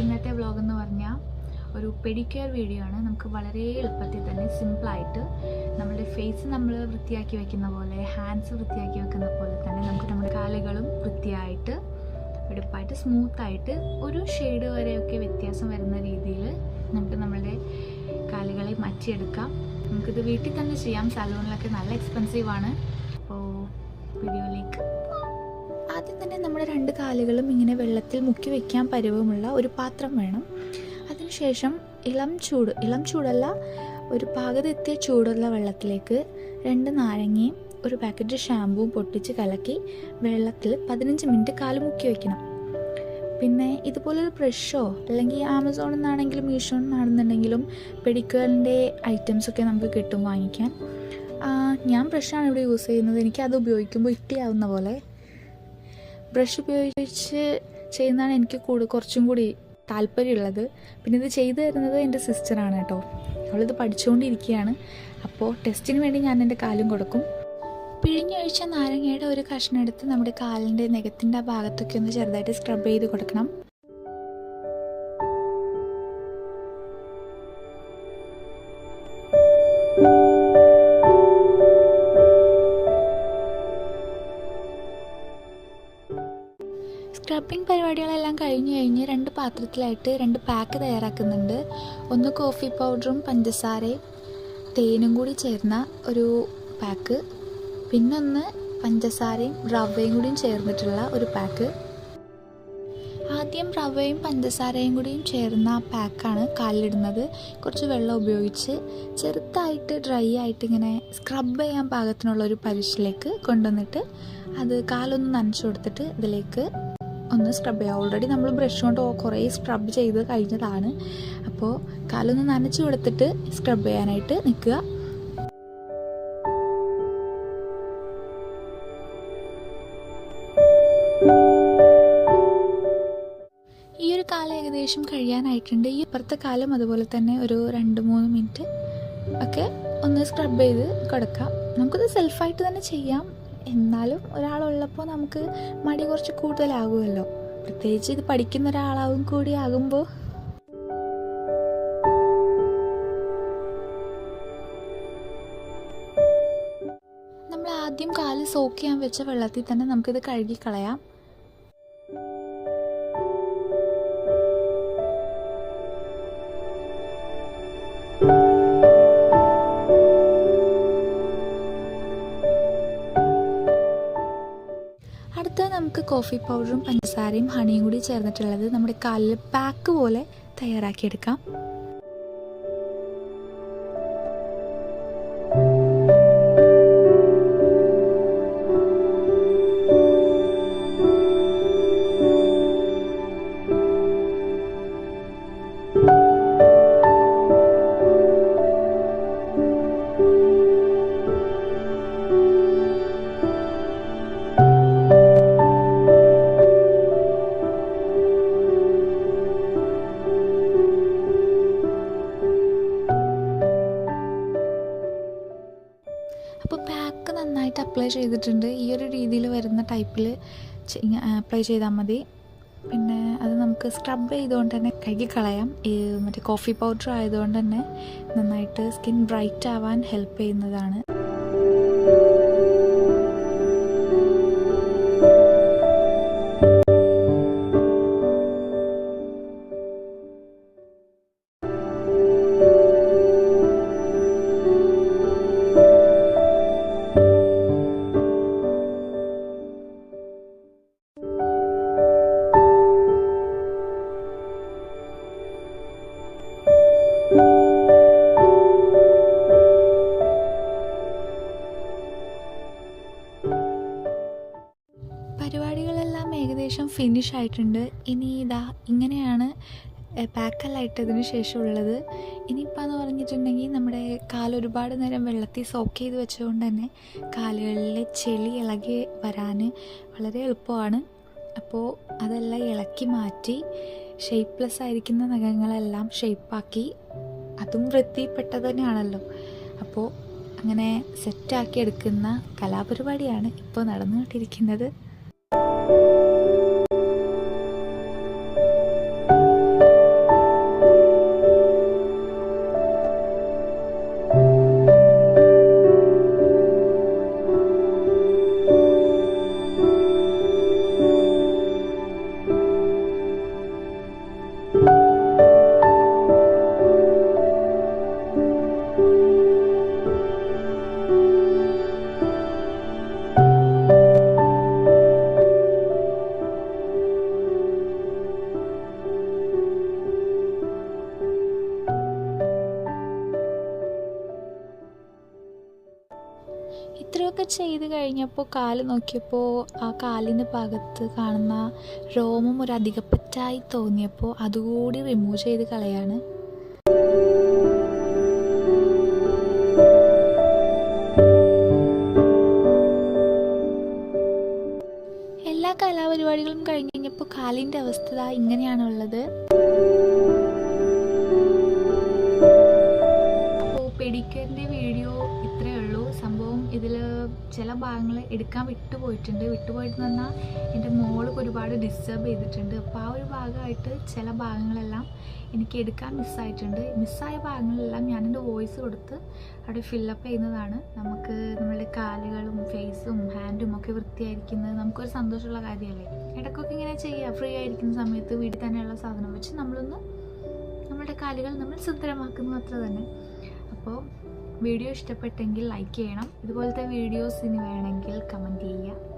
ഇന്നത്തെ വ്ളോഗ് എന്ന് പറഞ്ഞാൽ ഒരു പെഡിക്യർ വീഡിയോ ആണ്. നമുക്ക് വളരെ എളുപ്പത്തിൽ തന്നെ സിമ്പിളായിട്ട് നമ്മുടെ ഫേസ് നമ്മൾ വൃത്തിയാക്കി വെക്കുന്ന പോലെ ഹാൻഡ്സ് വൃത്തിയാക്കി വെക്കുന്ന പോലെ തന്നെ നമുക്ക് നമ്മുടെ കാലുകളും വൃത്തിയായിട്ട് വെടുപ്പായിട്ട് സ്മൂത്തായിട്ട് ഒരു ഷെയ്ഡ് വരെയൊക്കെ വ്യത്യാസം വരുന്ന രീതിയിൽ നമുക്ക് നമ്മളുടെ കാലുകളെ മാറ്റിയെടുക്കാം. നമുക്കിത് വീട്ടിൽ തന്നെ ചെയ്യാം. സലൂണിലൊക്കെ നല്ല എക്സ്പെൻസീവാണ് അപ്പോൾ വീഡിയോയിലേക്ക് ആദ്യം തന്നെ നമ്മുടെ രണ്ട് കാലുകളും ഇങ്ങനെ വെള്ളത്തിൽ മുക്കി വയ്ക്കാൻ പരുവമുള്ള ഒരു പാത്രം വേണം. അതിനുശേഷം ഇളം ചൂട് ഇളം ചൂടല്ല ഒരു പാകതെത്തിയ ചൂടുള്ള വെള്ളത്തിലേക്ക് രണ്ട് നാരങ്ങയും ഒരു പാക്കറ്റ് ഷാമ്പുവും പൊട്ടിച്ച് കലക്കി വെള്ളത്തിൽ പതിനഞ്ച് മിനിറ്റ് കാൽ മുക്കി വയ്ക്കണം പിന്നെ ഇതുപോലൊരു ബ്രഷോ അല്ലെങ്കിൽ ആമസോണിൽ നിന്നാണെങ്കിലും മീഷോയിൽ നിന്നാണെന്നുണ്ടെങ്കിലും പെഡിക്യൂറിന്റെ ഐറ്റംസൊക്കെ നമുക്ക് കിട്ടും വാങ്ങിക്കാൻ. ഞാൻ ബ്രഷാണ് ഇവിടെ യൂസ് ചെയ്യുന്നത്. എനിക്കത് ഉപയോഗിക്കുമ്പോൾ ഇട്ടിയാവുന്ന പോലെ. ബ്രഷ് ഉപയോഗിച്ച് ചെയ്യുന്നതാണ് എനിക്ക് കൂടുതൽ കുറച്ചും കൂടി താല്പര്യമുള്ളത്. പിന്നെ ഇത് ചെയ്തു തരുന്നത് എന്റെ സിസ്റ്ററാണ് കേട്ടോ. അവളിത് പഠിച്ചുകൊണ്ടിരിക്കുകയാണ്. അപ്പോൾ ടെസ്റ്റിന് വേണ്ടി ഞാൻ എന്റെ കാലും കൊടുക്കും. പിഴിഞ്ഞൊഴിച്ച നാരങ്ങയുടെ ഒരു കഷ്ണം എടുത്ത് നമ്മുടെ കാലിന്റെ നെഗത്തിന്റെ ആ ഭാഗത്തൊക്കെ ഒന്ന് ചെറുതായിട്ട് സ്ക്രബ് ചെയ്ത് കൊടുക്കണം. സ്ക്രബിംഗ് പരിപാടികളെല്ലാം കഴിഞ്ഞ് കഴിഞ്ഞ് രണ്ട് പാത്രത്തിലായിട്ട് രണ്ട് പാക്ക് തയ്യാറാക്കുന്നുണ്ട്. ഒന്ന് കോഫി പൗഡറും പഞ്ചസാരയും തേനും കൂടി ചേർന്ന ഒരു പാക്ക് പിന്നൊന്ന് പഞ്ചസാരയും റവയും കൂടിയും ചേർന്നിട്ടുള്ള ഒരു പാക്ക് ആദ്യം റവയും പഞ്ചസാരയും കൂടിയും ചേർന്ന പാക്കാണ് കാലിലിടുന്നത്. കുറച്ച് വെള്ളം ഉപയോഗിച്ച് ചെറുതായിട്ട് ഡ്രൈ ആയിട്ട് ഇങ്ങനെ സ്ക്രബ് ചെയ്യാൻ പാകത്തിനുള്ള ഒരു പരിശിലേക്ക് കൊണ്ടുവന്നിട്ട് അത് കാലൊന്ന് നനച്ചു കൊടുത്തിട്ട് ഇതിലേക്ക് ഒന്ന് സ്ക്രബ് ചെയ്യുക ഓൾറെഡി നമ്മൾ ബ്രഷ് കൊണ്ട് കുറേ സ്ക്രബ് ചെയ്ത് കഴിഞ്ഞതാണ്. അപ്പോൾ കാലൊന്ന് നനച്ചു കൊടുത്തിട്ട് സ്ക്രബ് ചെയ്യാനായിട്ട് നിൽക്കുക. ഈ ഒരു കാലം ഏകദേശം കഴിയാനായിട്ടുണ്ട്. ഈ ഇപ്പുറത്തെ കാലം അതുപോലെ തന്നെ ഒരു രണ്ട് മൂന്ന് മിനിറ്റ് ഒക്കെ ഒന്ന് സ്ക്രബ് ചെയ്ത് കൊടുക്കാം. നമുക്കത് സെൽഫായിട്ട് തന്നെ ചെയ്യാം. എന്നാലും ഒരാളുള്ളപ്പോൾ നമുക്ക് മടി കുറച്ച് കൂടുതലാകുമല്ലോ. പ്രത്യേകിച്ച് ഇത് പഠിക്കുന്ന ഒരാളാവും കൂടി ആകുമ്പോൾ നമ്മൾ ആദ്യം കാൽ സോക്ക് ചെയ്യാൻ വെച്ച വെള്ളത്തിൽ തന്നെ നമുക്കിത് കഴുകി കളയാം. അടുത്ത നമുക്ക് കോഫി പൗഡറും പഞ്ചസാരയും ഹണിയും കൂടി ചേർന്നിട്ടുള്ളത് നമ്മുടെ കാലിൽ പാക്ക് പോലെ തയ്യാറാക്കിയെടുക്കാം. പാക്ക് നന്നായിട്ട് അപ്ലൈ ചെയ്തിട്ടുണ്ട്. ഈ ഒരു രീതിയിൽ വരുന്ന ടൈപ്പിൽ അപ്ലൈ ചെയ്താൽ മതി. പിന്നെ അത് നമുക്ക് സ്ക്രബ് ചെയ്തുകൊണ്ട് തന്നെ കഴുകി കളയാം. മറ്റേ കോഫി പൗഡർ ആയതുകൊണ്ട് തന്നെ നന്നായിട്ട് സ്കിൻ ബ്രൈറ്റ് ആവാൻ ഹെൽപ്പ് ചെയ്യുന്നതാണ്. പരിപാടികളെല്ലാം ഏകദേശം ഫിനിഷ് ആയിട്ടുണ്ട്. ഇനി ഇതാ ഇങ്ങനെയാണ് പാക്കെല്ലാം ഇട്ടതിന് ശേഷമുള്ളത്. ഇനിയിപ്പോൾ എന്ന് പറഞ്ഞിട്ടുണ്ടെങ്കിൽ നമ്മുടെ കാൽ ഒരുപാട് നേരം വെള്ളത്തിൽ സോക്ക് ചെയ്ത് വെച്ചതുകൊണ്ട് തന്നെ കാലുകളിലെ ചെളി ഇളകി വരാൻ വളരെ എളുപ്പമാണ്. അപ്പോൾ അതെല്ലാം ഇളക്കി മാറ്റി ഷേപ്പ്ലെസ് ആയിരിക്കുന്ന നഖങ്ങളെല്ലാം ഷേപ്പാക്കി അതും വൃത്തിപ്പെട്ട തന്നെയാണല്ലോ. അപ്പോൾ അങ്ങനെ സെറ്റാക്കി എടുക്കുന്ന കലാപരിപാടിയാണ് ഇപ്പോൾ നടന്നുകൊണ്ടിരിക്കുന്നത്. ഒക്കെ ചെയ്ത് കഴിഞ്ഞപ്പോൾ കാൽ നോക്കിയപ്പോൾ ആ കാലിന് ഭാഗത്ത് കാണുന്ന രോമം ഒരു അധികപ്പറ്റായി തോന്നിയപ്പോൾ അതുകൂടി റിമൂവ് ചെയ്ത് കളയാണ്. എല്ലാ കലാപരിപാടികളും കഴിഞ്ഞ് കഴിഞ്ഞപ്പോൾ കാലിന്റെ അവസ്ഥ ഇങ്ങനെയാണുള്ളത് അപ്പോൾ വീഡിയോ ഇത്രയേ ഉള്ളൂ. സംഭവം ഇതിൽ ചില ഭാഗങ്ങൾ എടുക്കാൻ വിട്ടുപോയിട്ടുണ്ട്. വിട്ടുപോയിട്ട് പറഞ്ഞാൽ എന്റെ മോൾക്ക് ഒരുപാട് ഡിസ്റ്റർബ് ചെയ്തിട്ടുണ്ട്. അപ്പോൾ ആ ഒരു ഭാഗമായിട്ട് ചില ഭാഗങ്ങളെല്ലാം എനിക്ക് എടുക്കാൻ മിസ്സായിട്ടുണ്ട് മിസ്സായ ഭാഗങ്ങളെല്ലാം ഞാൻ എന്റെ വോയിസ് കൊടുത്ത് അവിടെ ഫില്ലപ്പ് ചെയ്യുന്നതാണ്. നമുക്ക് നമ്മളുടെ കാലുകളും ഫേസും ഹാൻഡും ഒക്കെ വൃത്തിയായിരിക്കുന്നത് നമുക്കൊരു സന്തോഷമുള്ള കാര്യമല്ലേ? ഇടയ്ക്കൊക്കെ ഇങ്ങനെ ചെയ്യുക ഫ്രീ ആയിരിക്കുന്ന സമയത്ത് വീട്ടിൽ തന്നെയുള്ള സാധനം വെച്ച് നമ്മളൊന്ന് നമ്മളുടെ കാലുകൾ നമ്മൾ സുന്ദരമാക്കുന്നു അത്ര തന്നെ. അപ്പോൾ വീഡിയോ ഇഷ്ടപ്പെട്ടെങ്കിൽ ലൈക്ക് ചെയ്യണം. ഇതുപോലത്തെ വീഡിയോസ് ഇനി വേണമെങ്കിൽ കമന്റ് ചെയ്യുക.